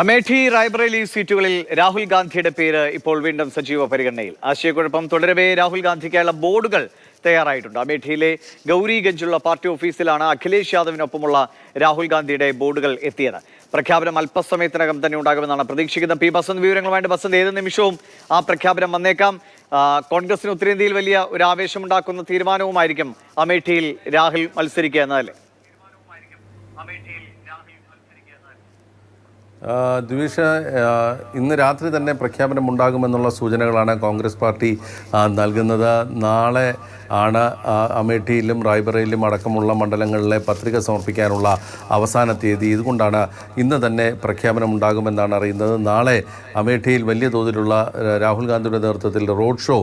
അമേഠി റായ്ബറേലി സീറ്റുകളിൽ രാഹുൽ ഗാന്ധിയുടെ പേര് ഇപ്പോൾ വീണ്ടും സജീവ പരിഗണനയിൽ. ആശയക്കുഴപ്പം തുടരവേ രാഹുൽ ഗാന്ധിക്കായുള്ള ബോർഡുകൾ തയ്യാറായിട്ടുണ്ട്. അമേഠിയിലെ ഗൗരിഗഞ്ചുള്ള പാർട്ടി ഓഫീസിലാണ് അഖിലേഷ് യാദവിനൊപ്പമുള്ള രാഹുൽ ഗാന്ധിയുടെ ബോർഡുകൾ എത്തിയത്. പ്രഖ്യാപനം അല്പസമയത്തിനകം തന്നെ ഉണ്ടാകുമെന്നാണ് പ്രതീക്ഷിക്കുന്നത്. പി ബസന്ത് വിവരങ്ങളുമായിട്ട് ബസന്ത് ഏത് നിമിഷവും ആ പ്രഖ്യാപനം വന്നേക്കാം. കോൺഗ്രസിന് ഉത്തരേന്ത്യയിൽ വലിയ ഒരു ആവേശമുണ്ടാക്കുന്ന തീരുമാനവുമായിരിക്കും അമേഠിയിൽ രാഹുൽ മത്സരിക്കുക എന്നതല്ലേ ആ, ദ്വിഷ ഇന്ന് രാത്രി തന്നെ പ്രഖ്യാപനം ഉണ്ടാകുമെന്നുള്ള സൂചനകളാണ് കോൺഗ്രസ് പാർട്ടി നൽകുന്നത്. നാളെ ആണ് അമേഠിയിലും റായ്ബറയിലും അടക്കമുള്ള മണ്ഡലങ്ങളിലെ പത്രിക സമർപ്പിക്കാനുള്ള അവസാന തീയതി. ഇതുകൊണ്ടാണ് ഇന്ന് തന്നെ പ്രഖ്യാപനം ഉണ്ടാകുമെന്നാണ് അറിയുന്നത്. നാളെ അമേഠിയിൽ വലിയ തോതിലുള്ള രാഹുൽ ഗാന്ധിയുടെ നേതൃത്വത്തിൽ റോഡ് ഷോ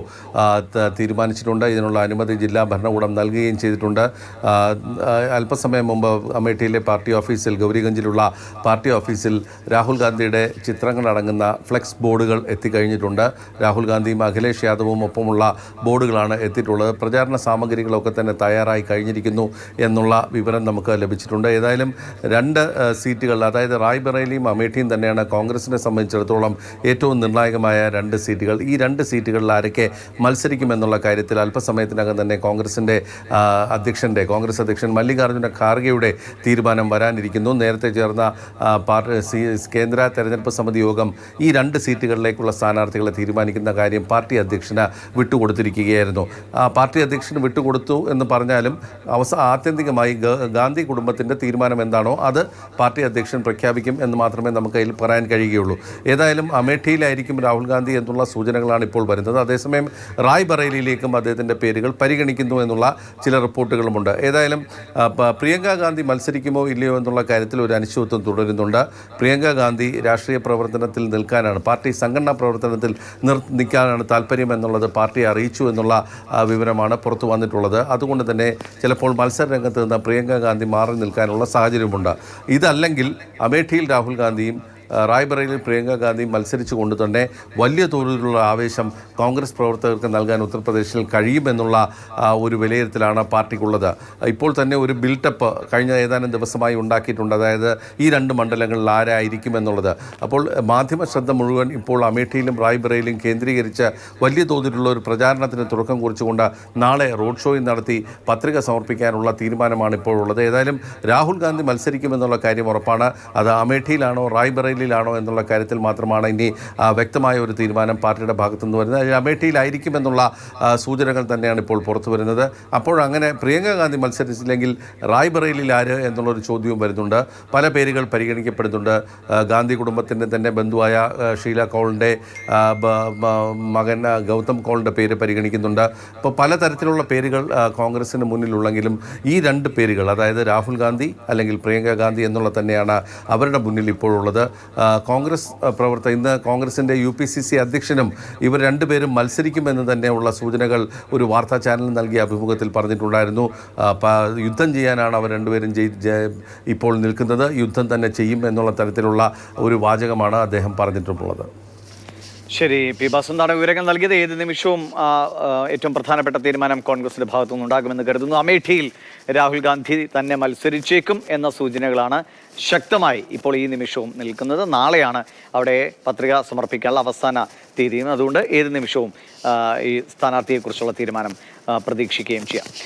തീരുമാനിച്ചിട്ടുണ്ട്. ഇതിനുള്ള അനുമതി ജില്ലാ ഭരണകൂടം നൽകുകയും ചെയ്തിട്ടുണ്ട്. അല്പസമയം മുമ്പ് അമേഠിയിലെ പാർട്ടി ഓഫീസിൽ ഗൗരിഗഞ്ചിലുള്ള പാർട്ടി ഓഫീസിൽ രാഹുൽ ഗാന്ധിയുടെ ചിത്രങ്ങളടങ്ങുന്ന ഫ്ലെക്സ് ബോർഡുകൾ എത്തിക്കഴിഞ്ഞിട്ടുണ്ട്. രാഹുൽ ഗാന്ധിയും അഖിലേഷ് യാദവും ഒപ്പമുള്ള ബോർഡുകളാണ് എത്തിയിട്ടുള്ളത്. പ്രചാരണ സാമഗ്രികളൊക്കെ തന്നെ തയ്യാറായി കഴിഞ്ഞിരിക്കുന്നു എന്നുള്ള വിവരം നമുക്ക് ലഭിച്ചിട്ടുണ്ട്. ഏതായാലും രണ്ട് സീറ്റുകൾ അതായത് റായ്ബറേലിയും അമേഠിയും തന്നെയാണ് കോൺഗ്രസിനെ സംബന്ധിച്ചിടത്തോളം ഏറ്റവും നിർണായകമായ രണ്ട് സീറ്റുകൾ. ഈ രണ്ട് സീറ്റുകളിൽ ആരൊക്കെ മത്സരിക്കുമെന്നുള്ള കാര്യത്തിൽ അല്പസമയത്തിനകം തന്നെ കോൺഗ്രസിന്റെ അധ്യക്ഷന്റെ കോൺഗ്രസ് അധ്യക്ഷൻ മല്ലികാർജുന ഖാർഗെയുടെ തീരുമാനം വരാനിരിക്കുന്നു. നേരത്തെ ചേർന്ന പാർട്ടി കേന്ദ്ര തെരഞ്ഞെടുപ്പ് സമിതി യോഗം ഈ രണ്ട് സീറ്റുകളിലേക്കുള്ള സ്ഥാനാർത്ഥികളെ തീരുമാനിക്കുന്ന കാര്യം പാർട്ടി അധ്യക്ഷന് വിട്ടുകൊടുത്തിരിക്കുകയായിരുന്നു. പാർട്ടി അധ്യക്ഷന് വിട്ടുകൊടുത്തു എന്ന് പറഞ്ഞാലും അവസ ആത്യന്തികമായി ഗാന്ധി കുടുംബത്തിന്റെ തീരുമാനം എന്താണോ അത് പാർട്ടി അധ്യക്ഷൻ പ്രഖ്യാപിക്കും എന്ന് മാത്രമേ നമുക്ക് അതിൽ പറയാൻ കഴിയുകയുള്ളൂ. ഏതായാലും അമേഠിയിലായിരിക്കും രാഹുൽ ഗാന്ധി എന്നുള്ള സൂചനകളാണ് ഇപ്പോൾ വരുന്നത്. അതേസമയം റായ് ബറേലിയിലേക്കും അദ്ദേഹത്തിന്റെ പേരുകൾ പരിഗണിക്കുന്നു എന്നുള്ള ചില റിപ്പോർട്ടുകളുമുണ്ട്. ഏതായാലും പ്രിയങ്ക ഗാന്ധി മത്സരിക്കുമോ ഇല്ലയോ എന്നുള്ള കാര്യത്തിൽ ഒരു അനിശ്ചിതത്വം തുടരുന്നുണ്ട്. പ്രിയങ്ക ഗാന്ധി രാഷ്ട്രീയ പ്രവർത്തനത്തിൽ നിൽക്കാനാണ്. പാർട്ടി സംഘടനാ പ്രവർത്തനത്തിൽ നിർ നിൽക്കാനാണ് താല്പര്യം എന്നുള്ളത് പാർട്ടി അറിയിച്ചു എന്നുള്ള വിവരമാണ് പുറത്തു വന്നിട്ടുള്ളത്. അതുകൊണ്ട് തന്നെ ചിലപ്പോൾ മത്സര രംഗത്ത് നിന്ന് പ്രിയങ്ക ഗാന്ധി മാറി നിൽക്കാനുള്ള സാഹചര്യമുണ്ട്. ഇതല്ലെങ്കിൽ അമേഠിയിൽ രാഹുൽ ഗാന്ധിയും റായ്ബറേലിൽ പ്രിയങ്ക ഗാന്ധി മത്സരിച്ചു കൊണ്ട് തന്നെ വലിയ തോതിലുള്ള ആവേശം കോൺഗ്രസ് പ്രവർത്തകർക്ക് നൽകാൻ ഉത്തർപ്രദേശിൽ കഴിയുമെന്നുള്ള ഒരു വിലയിരുത്തലാണ് പാർട്ടിക്കുള്ളത്. ഇപ്പോൾ തന്നെ ഒരു ബിൽട്ടപ്പ് കഴിഞ്ഞ ഏതാനും ദിവസമായി ഉണ്ടാക്കിയിട്ടുണ്ട്. അതായത് ഈ രണ്ട് മണ്ഡലങ്ങളിൽ ആരായിരിക്കും എന്നുള്ളത് അപ്പോൾ മാധ്യമ ശ്രദ്ധ മുഴുവൻ ഇപ്പോൾ അമേഠിയിലും റായ്ബറയിലും കേന്ദ്രീകരിച്ച് വലിയ തോതിലുള്ള ഒരു പ്രചാരണത്തിന് തുടക്കം കുറിച്ചുകൊണ്ട് നാളെ റോഡ് ഷോയും നടത്തി പത്രിക സമർപ്പിക്കാനുള്ള തീരുമാനമാണ് ഇപ്പോൾ ഉള്ളത് ഏതായാലും രാഹുൽ ഗാന്ധി മത്സരിക്കുമെന്നുള്ള കാര്യം ഉറപ്പാണ്. അത് അമേഠിയിലാണോ റായ്ബറേലിലാണോ എന്നുള്ള കാര്യത്തിൽ മാത്രമാണ് ഇനി വ്യക്തമായ ഒരു തീരുമാനം പാർട്ടിയുടെ ഭാഗത്തുനിന്ന് വരുന്നത്. അമേഠിയിലായിരിക്കും എന്നുള്ള സൂചനകൾ തന്നെയാണ് ഇപ്പോൾ പുറത്തു വരുന്നത്. അപ്പോഴങ്ങനെ പ്രിയങ്ക ഗാന്ധി മത്സരിച്ചില്ലെങ്കിൽ റായ്ബറേലിൽ ആര് എന്നുള്ളൊരു ചോദ്യവും വരുന്നുണ്ട്. പല പേരുകൾ പരിഗണിക്കപ്പെടുന്നുണ്ട്. ഗാന്ധി കുടുംബത്തിന്റെ തന്നെ ബന്ധുവായ ഷീല കൗളിന്റെ മകൻ ഗൗതം കൗളിന്റെ പേര് പരിഗണിക്കുന്നുണ്ട്. ഇപ്പോൾ പലതരത്തിലുള്ള പേരുകൾ കോൺഗ്രസിന് മുന്നിലുള്ളെങ്കിലും ഈ രണ്ട് പേരുകൾ അതായത് രാഹുൽ ഗാന്ധി അല്ലെങ്കിൽ പ്രിയങ്ക ഗാന്ധി എന്നുള്ള തന്നെയാണ് അവരുടെ മുന്നിൽ ഇപ്പോഴുള്ളത്. കോൺഗ്രസ് പ്രവർത്തകർ പ്രവർത്തക ഇന്ന് കോൺഗ്രസിന്റെ യു പി സി സി അധ്യക്ഷനും ഇവർ രണ്ടുപേരും മത്സരിക്കുമെന്ന് തന്നെയുള്ള സൂചനകൾ ഒരു വാർത്താ ചാനലിന് നൽകിയ അഭിമുഖത്തിൽ പറഞ്ഞിട്ടുണ്ടായിരുന്നു. യുദ്ധം ചെയ്യാനാണ് അവർ രണ്ടുപേരും ഇപ്പോൾ നിൽക്കുന്നത്. യുദ്ധം തന്നെ ചെയ്യും എന്നുള്ള തരത്തിലുള്ള ഒരു വാചകമാണ് അദ്ദേഹം പറഞ്ഞിട്ടുള്ളത് ശരി പി ബസന്താണ് വിവരങ്ങൾ നൽകിയത്? ഏത് നിമിഷവും ഏറ്റവും പ്രധാനപ്പെട്ട തീരുമാനം കോൺഗ്രസിന്റെ ഭാഗത്തുനിന്ന് ഉണ്ടാകുമെന്ന് കരുതുന്നു. അമേഠിയിൽ രാഹുൽ ഗാന്ധി തന്നെ മത്സരിച്ചേക്കും എന്ന സൂചനകളാണ് ശക്തമായി ഇപ്പോൾ ഈ നിമിഷവും നിൽക്കുന്നത്. നാളെയാണ് അവിടെ പത്രിക സമർപ്പിക്കാനുള്ള അവസാന തീയതിയും അതുകൊണ്ട് ഏത് നിമിഷവും ഈ സ്ഥാനാർത്ഥിയെക്കുറിച്ചുള്ള തീരുമാനം പ്രതീക്ഷിക്കുകയും ചെയ്യാം.